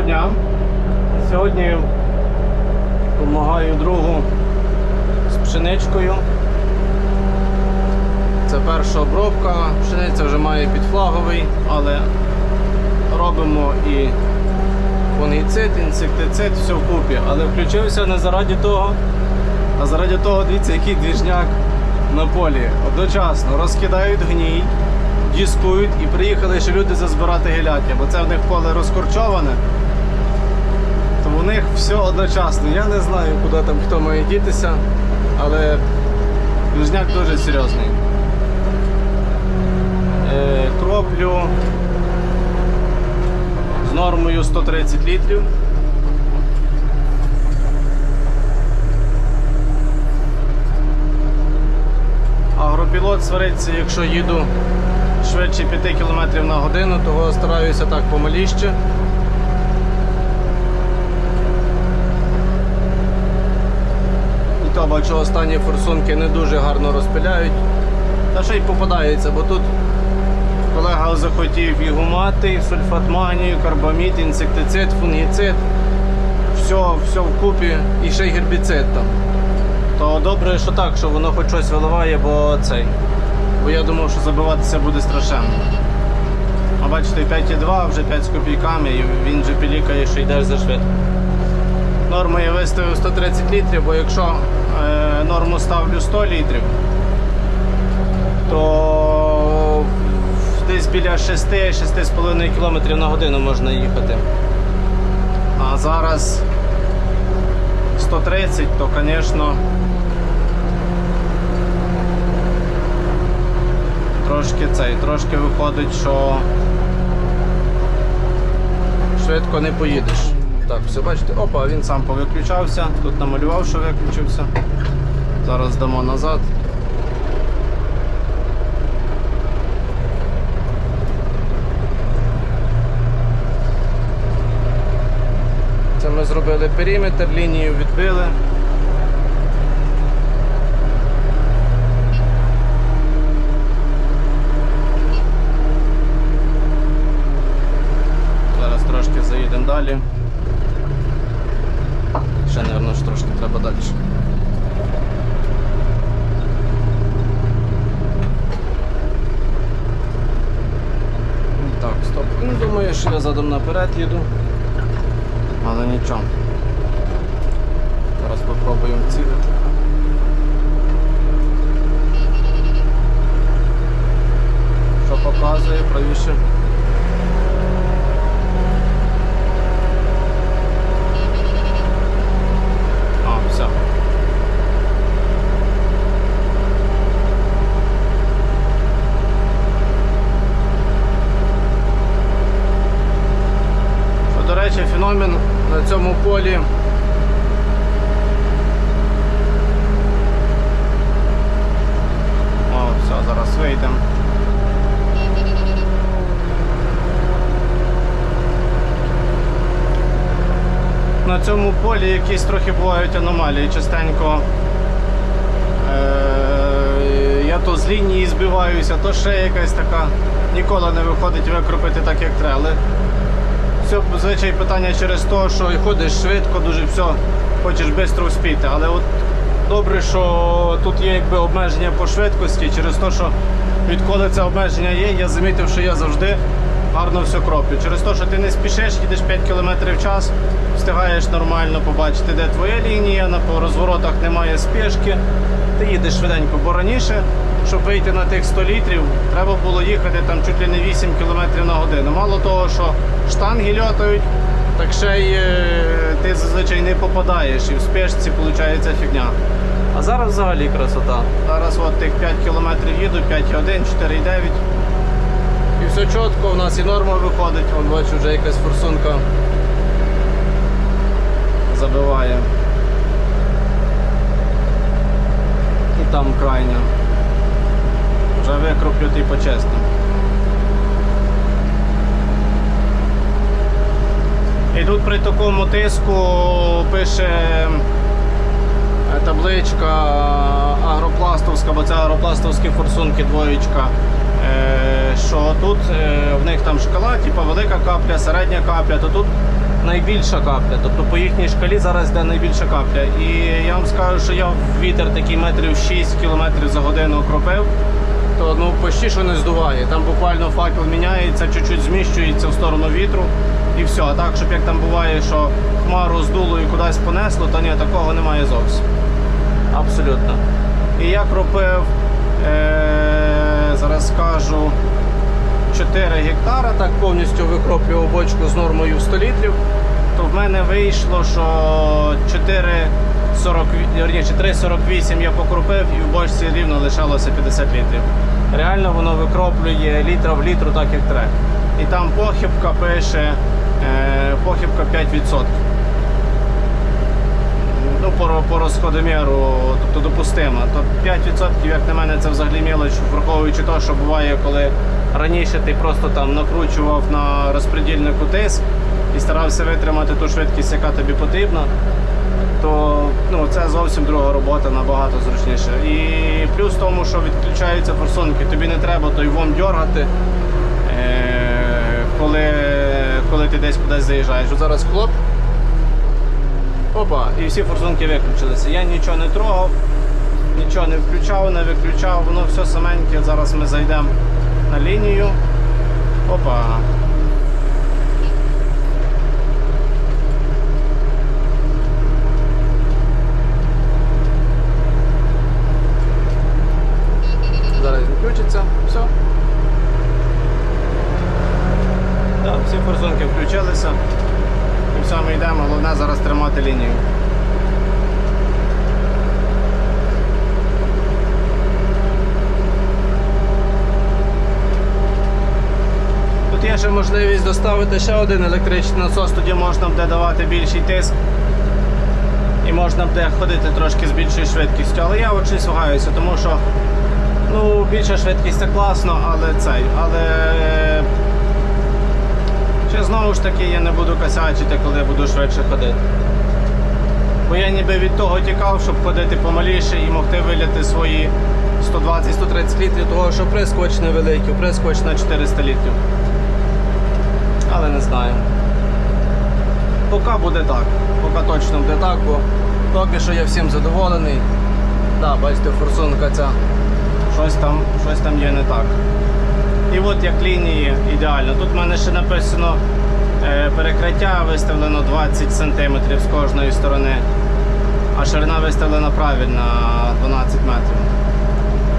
Доброго дня. Сьогодні допомагаю другу з пшеничкою. Це перша обробка. Пшениця вже має підфлаговий, але робимо і фунгіцид, інсектицид, все вкупі. Але включився не заради того, а заради того, дивіться, який двіжняк на полі. Одночасно розкидають гній, дискують і приїхали ще люди зазбирати геляки, бо це в них поле розкорчоване. То у них все одночасно. Я не знаю, куди там хто має дітися, але двіжняк дуже серйозний. Е, кроплю з нормою 130 літрів. Агропілот свариться, якщо їду швидше 5 км на годину, того стараюся так помаліще. І бачу, останні форсунки не дуже гарно розпиляють. Та ще й попадається, бо тут колега захотів і гумати, сульфатманію, карбамід, інсектицид, фунгіцид. Все, все вкупі і ще й гербіцид там. То добре, що так, що воно хоч щось виливає, бо цей. Бо я думав, що забиватися буде страшенно. А бачите, 5,2, вже 5 з копійками, і він же пілікає, що йдеш за швидко. Норму я виставив 130 літрів, бо якщо е, норму ставлю 100 літрів, то десь біля 6-6,5 км на годину можна їхати. А зараз 130, то, звісно, трошки цей, трошки виходить, що швидко не поїдеш. Так, все бачите, опа, він сам повиключався, тут намалював, що виключився. Зараз дамо назад. Це ми зробили периметр, лінію відбили. Зараз трошки заїдемо далі. Ще, мабуть, ж трошки треба далі. Так, стоп. Ну, думаю, що я задом наперед їду. Але нічого. Зараз спробуємо цілити. Що показує правіше? А, все. Що, до речі, феномен на цьому полі. О, все, вийдемо. На цьому полі якісь трохи бувають аномалії. Частенько е- я то з лінії збиваюся, то ще якась така. Ніколи не виходить викропити так, як треба. Але все зазвичай питання через те, що ходиш швидко, дуже все, хочеш швидко успіти. Але от добре, що тут є якби обмеження по швидкості, через те, що відколи це обмеження є, я замітив, що я завжди гарно все кроплю. Через те, що ти не спішиш, їдеш 5 км в час, встигаєш нормально побачити, де твоя лінія, на розворотах немає спешки, ти їдеш швиденько, бо раніше. Щоб вийти на тих 100 літрів, треба було їхати там чуть ли не 8 км на годину. Мало того, що штанги льотають, так ще й е, ти зазвичай не попадаєш і в спешці виходить фігня. А зараз взагалі красота. Зараз от тих 5 км їду, 5,1, 4,9. І все чітко, у нас і норма виходить, Вон бачу, вже якась форсунка забиває. І там крайня. Вже викроплю і по-чесному. І тут при такому тиску пише табличка агропластовська, бо це агропластовські форсунки двоєчка. е, Що тут е, в них там шкала, типу велика капля, середня капля, то тут найбільша капля. Тобто по їхній шкалі зараз йде найбільша капля. І я вам скажу, що я вітер такий метрів 6 км за годину окропив, то ну почти що не здуває. Там буквально факел міняється, чуть-чуть зміщується в сторону вітру і все. А так, щоб як там буває, що хмару здуло і кудись понесло, то ні, такого немає зовсім. Абсолютно. І я кропив, е- зараз скажу, 4 гектара, так повністю викроплював бочку з нормою 100 літрів, то в мене вийшло, що 4,40, вірніше, 3,48 я покропив і в бочці рівно лишалося 50 літрів. Реально воно викроплює літра в літру так, як треба. І там похибка пише, е, похибка 5% ну, по, по розходоміру, тобто допустимо, то 5%, як на мене, це взагалі мілоч, враховуючи те, що буває, коли раніше ти просто там накручував на розпредільнику тиск і старався витримати ту швидкість, яка тобі потрібна, то ну, це зовсім друга робота, набагато зручніше. І плюс в тому, що відключаються форсунки, тобі не треба той вом дергати, е- коли, коли ти десь кудись заїжджаєш. Зараз хлоп. Опа, і всі форсунки виключилися. Я нічого не трогав, нічого не включав, не виключав, воно все саменьке. Зараз ми зайдемо на лінію. Опа. Зараз він включиться, все. Так, всі форсунки включилися. Все, ми йдемо, головне зараз тримати лінію. Тут є ще можливість доставити ще один електричний насос, тоді можна буде давати більший тиск. І можна буде ходити трошки з більшою швидкістю. Але я щось вагаюся, тому що ну, більша швидкість це класно, але цей. Але знову ж таки я не буду косячити, коли буду швидше ходити. Бо я ніби від того тікав, щоб ходити помаліше і могти виляти свої 120-130 літрів, того що прискоч невеликий, прискоч на 400 літрів. Але не знаю. Поки буде так. Поки точно буде так, бо поки що я всім задоволений. Да, бачите, форсунка ця. Щось там, щось там є не так. І от як лінії ідеально. Тут в мене ще написано перекриття виставлено 20 см з кожної сторони, а ширина виставлена правильна 12 метрів.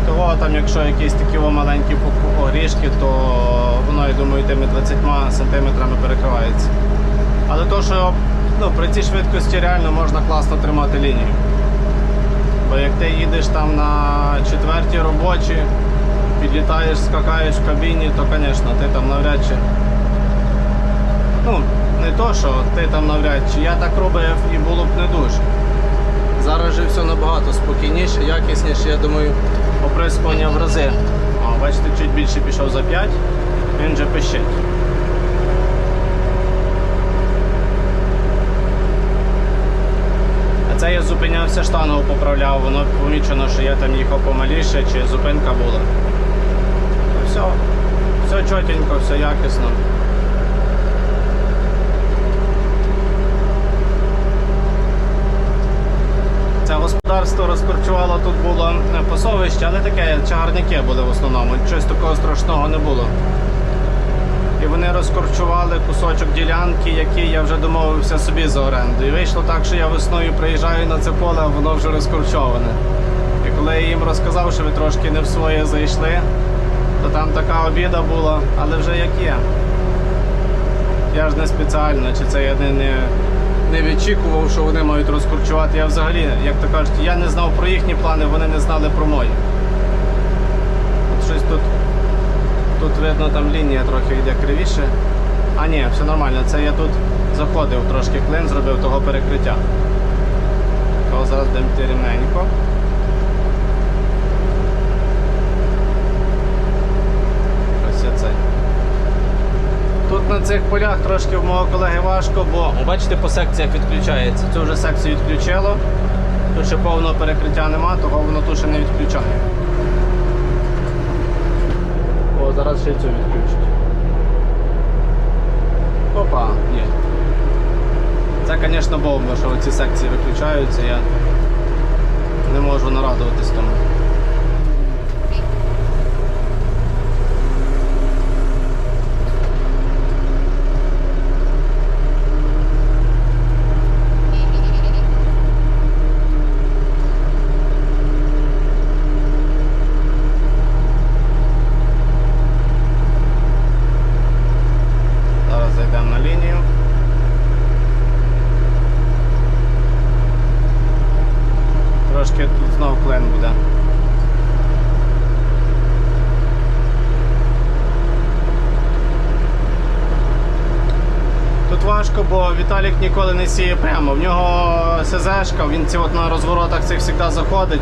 Того там, якщо якісь такі маленькі пок- огрішки, то воно, я думаю, тими 20 см перекривається. Але то, що ну, при цій швидкості реально можна класно тримати лінію. Бо як ти їдеш там на четвертій робочі, підлітаєш, скакаєш в кабіні, то, звісно, ти там навряд чи. Ну, не то, що ти там навряд чи. Я так робив і було б не дуже. Зараз же все набагато спокійніше, якісніше, я думаю, оприскування в рази. О, бачите, чуть більше пішов за 5, він вже пищить. А це я зупинявся, штангу поправляв, воно помічено, що я там їхав помаліше, чи зупинка була. Ну, все, все чотенько, все якісно. Господарство розкорчувало, тут було е, пасовище, але таке чагарники були в основному. Щось такого страшного не було. І вони розкорчували кусочок ділянки, який я вже домовився собі за оренду. І вийшло так, що я весною приїжджаю на це поле, а воно вже розкорчоване. І коли я їм розказав, що ви трошки не в своє зайшли, то там така обіда була, але вже як є. Я ж не спеціально, чи це я не, не, не відчікував, що вони мають розкручувати. Я взагалі, як то кажуть, я не знав про їхні плани, вони не знали про мої. От щось тут, тут видно, там лінія трохи йде кривіше. А ні, все нормально, це я тут заходив трошки клин, зробив того перекриття. То зараз будемо рівненько. Ось я цей. Тут на цих полях трошки в мого колеги важко, бо бачите, по секціях відключається. Цю вже секцію відключило. Тут ще повного перекриття нема, того воно тут ще не відключає. О, зараз ще цю відключить. Опа, є. звісно, бомба, що ці секції виключаються, я не можу нарадуватись тому. Зараз зайдемо на лінію. Трошки тут буде. Тут важко, бо Віталік ніколи не сіє прямо. В нього СЗшка, він ці от на розворотах цих завжди заходить.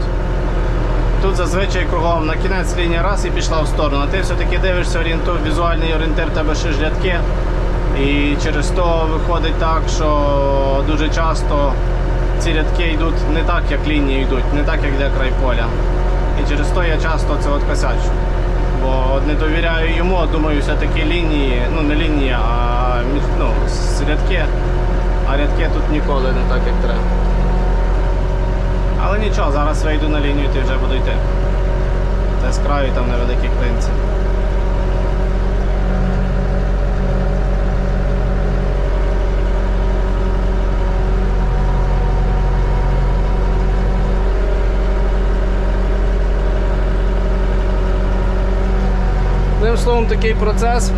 Тут зазвичай кругом на кінець лінія раз і пішла в сторону. А ти все-таки дивишся орієнту, візуальний орієнтир тебе ще ж. І через то виходить так, що дуже часто ці рядки йдуть не так, як лінії йдуть, не так, як йде край поля. І через то я часто це от косячу. Бо не довіряю йому, думаю, все-таки лінії, ну не лінії, а ну, рядки. А рядки тут ніколи не так, як треба. Але нічого, зараз вийду на лінію і вже буду йти. Це з краю там невеликі клинці. Одним словом, такий процес.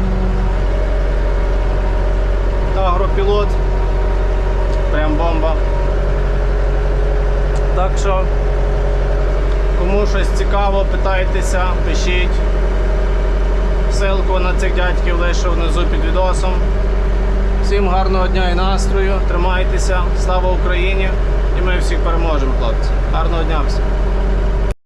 Агропілот. Прям бомба. Так що, кому щось цікаво, питайтеся, пишіть. Ссылку на цих дядьків лишу внизу під відосом. Всім гарного дня і настрою, тримайтеся, слава Україні! І ми всіх переможемо, хлопці. Гарного дня всім!